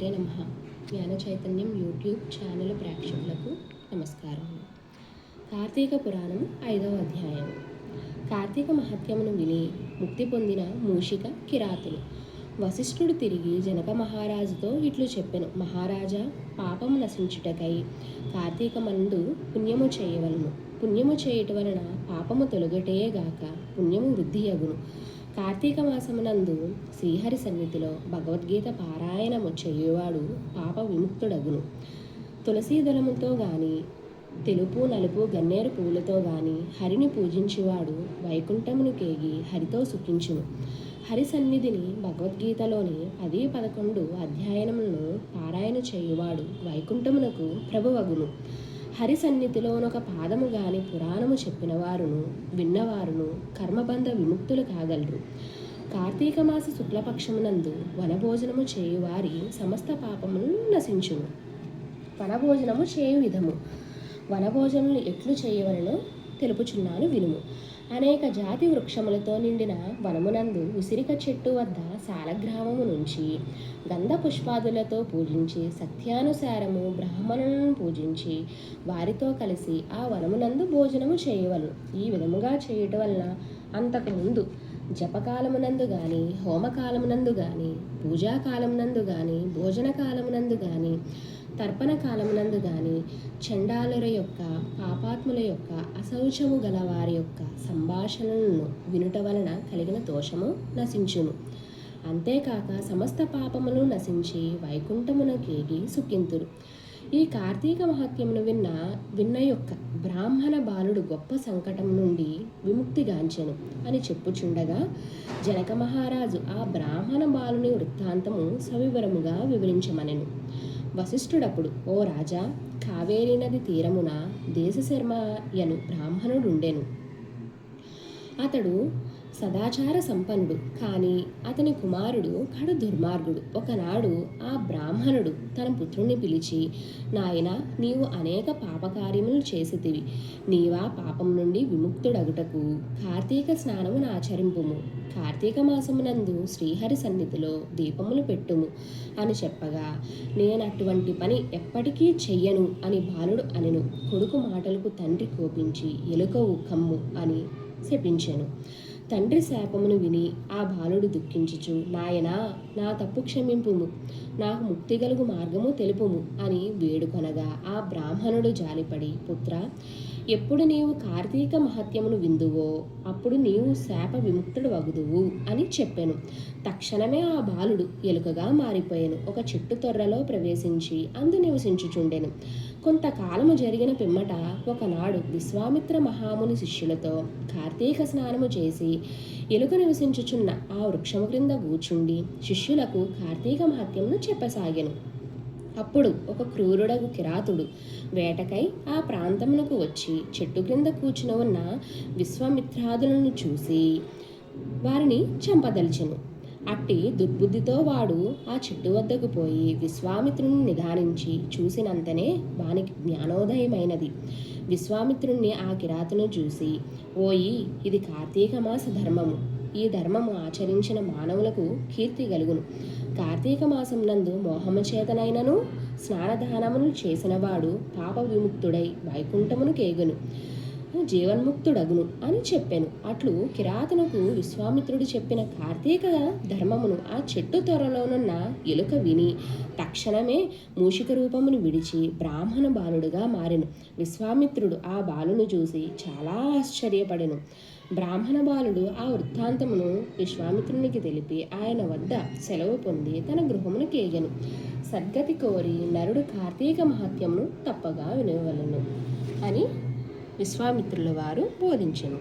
శ్రీమాత్రే నమ. జ్ఞాన చైతన్యం యూట్యూబ్ ఛానల్ ప్రేక్షకులకు నమస్కారం. కార్తీక పురాణం ఐదవ అధ్యాయం. కార్తీక మహత్యమును విని ముక్తి పొందిన మూషిక కిరాతులు. వశిష్ఠుడు తిరిగి జనక మహారాజుతో ఇట్లు చెప్పెను మహారాజా పాపము నశించుటకై కార్తీక మందు పుణ్యము చేయవలను. పుణ్యము చేయటం వలన పాపము తొలగటేగాక పుణ్యము వృద్ధి అగును. కార్తీక మాసమునందు శ్రీహరి సన్నిధిలో భగవద్గీత పారాయణము చేయువాడు పాప విముక్తుడగును. తులసీ దళముతో గాని తెలుపు నలుపు గన్నేరు పువ్వులతో గాని హరిని పూజించేవాడు వైకుంఠమును కేగి హరితో సుఖించును. హరి సన్నిధిని భగవద్గీతలోని పది పదకొండు అధ్యయనములను పారాయణ చేయువాడు వైకుంఠమునకు ప్రభువగును. హరి సన్నిధిలోనొక పాదము గాని పురాణము చెప్పిన వారును విన్నవారును కర్మబంధ విముక్తులు కాగలరు. కార్తీక మాస శుక్లపక్షమునందు వనభోజనము చేయువారి సమస్త పాపములను నశించును. వనభోజనము చేయు విధము. వనభోజనలు ఎట్లు చేయవలనో? తెలుపుచున్నాను వినుము. అనేక జాతి వృక్షములతో నిండిన వనమునందు ఉసిరిక చెట్టు వద్ద సాలగ్రామము నుంచి గంధ పుష్పాదులతో పూజించి సత్యానుసారము బ్రాహ్మణులను పూజించి వారితో కలిసి ఆ వనమునందు భోజనము చేయవలను. ఈ విధముగా చేయటం వలన అంతకుముందు జపకాలమునందు కానీ హోమకాలమునందు కానీ పూజాకాలమునందు కానీ భోజన కాలమునందు కానీ తర్పణ కాలమునందు గాని చండాలుర యొక్క పాపాత్ముల యొక్క అశౌచము గల వారి యొక్క సంభాషణలను వినుట వలన కలిగిన దోషము నశించును. అంతేకాక సమస్త పాపములు నశించి వైకుంఠమునకేగి సుఖింతురు. ఈ కార్తీక మహత్యమును విన్న విన్న యొక్క బ్రాహ్మణ బాలుడు గొప్ప సంకటం నుండి విముక్తిగాంచెను అని చెప్పుచుండగా జనక మహారాజు ఆ బ్రాహ్మణ బాలుని వృత్తాంతము సవివరముగా వివరించమనెను. వశిష్ఠుడప్పుడు ఓ రాజా కావేరీ నది తీరమున దేశశర్మయను బ్రాహ్మణుడుండెను. అతడు సదాచార సంపన్నుడు. కానీ అతని కుమారుడు కడు దుర్మార్గుడు. ఒకనాడు ఆ బ్రాహ్మణుడు తన పుత్రుణ్ణి పిలిచి నాయన నీవు అనేక పాపకార్యములు చేసితివి. నీవా పాపం నుండి విముక్తుడగుటకు కార్తీక స్నానమును ఆచరింపుము. కార్తీక మాసమునందు శ్రీహరి సన్నిధిలో దీపములు పెట్టుము. అని చెప్పగా నేను అటువంటి పని ఎప్పటికీ చెయ్యను అని బాలుడు అనెను. కొడుకు మాటలకు తండ్రి కోపించి ఎలుక కమ్ము అని శపించెను. తండ్రి శాపమును విని ఆ బాలుడు దుఃఖించుచు నాయనా నా తప్పు క్షమింపుము. నాకు ముక్తి గలుగు మార్గము తెలుపుము అని వేడుకొనగా ఆ బ్రాహ్మణుడు జాలిపడి పుత్ర ఎప్పుడు నీవు కార్తీక మహత్యమును విందువో అప్పుడు నీవు శాప విముక్తుడు వగుదువు అని చెప్పాను. తక్షణమే ఆ బాలుడు ఎలుకగా మారిపోయాను. ఒక చెట్టు తొర్రలో ప్రవేశించి అందు నివసించుచుండెను. కొంతకాలము జరిగిన పిమ్మట ఒకనాడు విశ్వామిత్ర మహాముని శిష్యులతో కార్తీక స్నానము చేసి ఎలుక నివసించుచున్న ఆ వృక్షము క్రింద కూర్చుండి శిష్యులకు కార్తీక మహత్యమును చెప్పసాగాను. అప్పుడు ఒక క్రూరుడగు కిరాతుడు వేటకై ఆ ప్రాంతమునకు వచ్చి చెట్టు క్రింద కూర్చుని ఉన్న విశ్వామిత్రాదులను చూసి వారిని చంపదలిచెను. అట్టి దుర్బుద్ధితో వాడు ఆ చెట్టు వద్దకు పోయి విశ్వామిత్రుని నిదానించి చూసినంతనే వానికి జ్ఞానోదయమైనది. విశ్వామిత్రుణ్ణి ఆ కిరాతను చూసి ఓయి ఇది కార్తీక మాస ధర్మము. ఈ ధర్మము ఆచరించిన మానవులకు కీర్తి కలుగును. కార్తీక మాసం నందు మోహము చేతనైనను స్నానదానమును చేసినవాడు పాప విముక్తుడై వైకుంఠమును కేగును. జీవన్ముక్తుడగును అని చెప్పాను. అట్లు కిరాతనకు విశ్వామిత్రుడు చెప్పిన కార్తీక ధర్మమును ఆ చెట్టు త్వరలోనున్న ఎలుక విని తక్షణమే మూషిక రూపమును విడిచి బ్రాహ్మణ బాలుడుగా మారెను. విశ్వామిత్రుడు ఆ బాలును చూసి చాలా ఆశ్చర్యపడెను. బ్రాహ్మణ బాలుడు ఆ వృత్తాంతమును విశ్వామిత్రునికి తెలిపి ఆయన వద్ద సెలవు పొంది తన గృహమును కేగెను. సద్గతి కోరి నరుడు కార్తీక మహత్యమును తప్పగా వినవలను అని విశ్వామిత్రుల వారు బోధించను.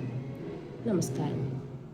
నమస్కారం.